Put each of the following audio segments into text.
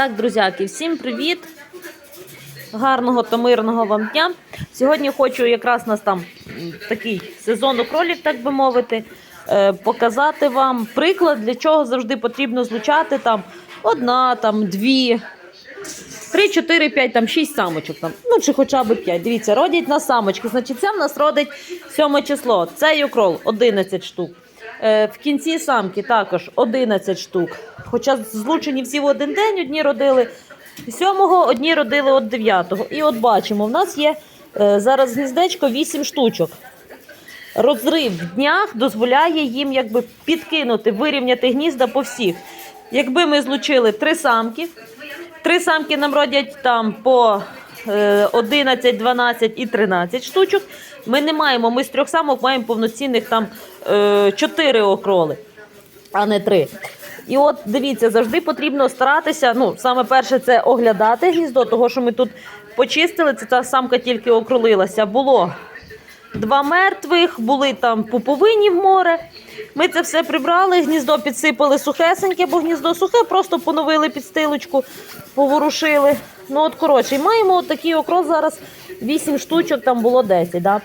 Так, друзяки, всім привіт! Гарного та мирного вам дня. Сьогодні хочу якраз нас там такий сезон кролів, так би мовити, е, показати вам приклад, для чого завжди потрібно злучати там одна, там дві, три, чотири, п'ять, там шість самочок. Там, ну чи хоча б п'ять. Дивіться, родять на самочки. Значить, це в нас родить сьоме число. Цей окрол 11 штук. Е, В кінці самки також 11 штук. Хоча злучені всі в один день, одні родили 7-го, одні родили от 9-го. І от бачимо, в нас є е, зараз гніздечко 8 штучок. Розрив в днях дозволяє їм якби підкинути, вирівняти гнізда по всіх. Якби ми злучили три самки, три самки нам родять там по 11, 12 і 13 штучок. Ми не маємо, ми з трьох самок маємо повноцінних там е, 4 окроли, а не 3. І от дивіться, завжди потрібно старатися. Ну, саме перше, це оглядати гніздо, того що ми тут почистили. Це та самка тільки окролилася. Було два мертвих, були там пуповині в море. Ми це все прибрали, гніздо підсипали сухесеньке, бо гніздо сухе, просто поновили підстилочку, поворушили. Ну от коротше, маємо от такий окрол зараз 8 штучок, там було 10. Да?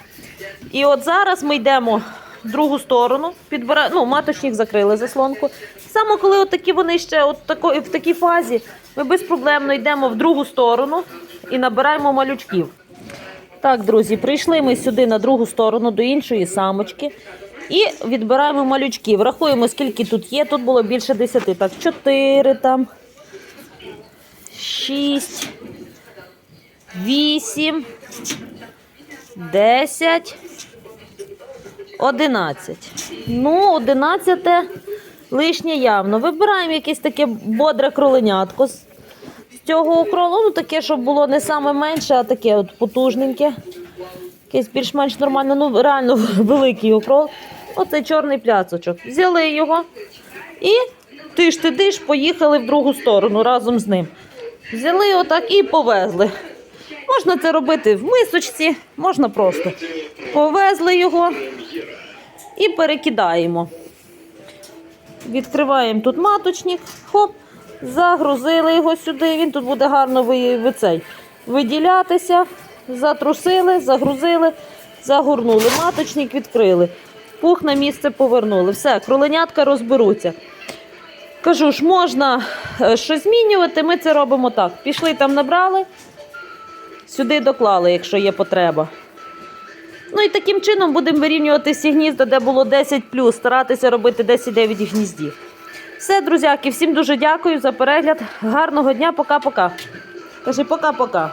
І от зараз ми йдемо в другу сторону, підбира... ну, маточник закрили заслонку. Саме коли от такі вони ще от тако... в такій фазі, ми безпроблемно йдемо в другу сторону і набираємо малючків. Так, друзі, прийшли ми сюди на другу сторону до іншої самочки і відбираємо малючків. Рахуємо, скільки тут є. Тут було більше 10. Так, 4 там, 6, 8, 10, 11. Ну, 11 лишнє явно. Вибираємо якесь таке бодре кроленятко з цього окролу, ну таке, щоб було не саме менше, а таке от потужненьке. Якесь більш-менш нормальне, ну реально великий окрол. Оцей чорний пляцочок. Взяли його і тиш ти диш, поїхали в другу сторону разом з ним. Взяли отак і повезли. Можна це робити в мисочці, можна просто. Повезли його і перекидаємо. Відкриваємо тут маточник, хоп, загрузили його сюди. Він тут буде гарно ви, ви цей, виділятися. Затрусили, загрузили, загорнули. Маточник відкрили. Пух на місце повернули. Все, кроленятка розберуться. Кажу ж, можна е, щось змінювати, ми це робимо так. Пішли там, набрали, сюди доклали, якщо є потреба. Ну і таким чином будемо вирівнювати всі гнізда, де було 10 старатися робити 10-9 гніздів. Все, друзяки, всім дуже дякую за перегляд. Гарного дня, пока-пока. Кажи пока-пока.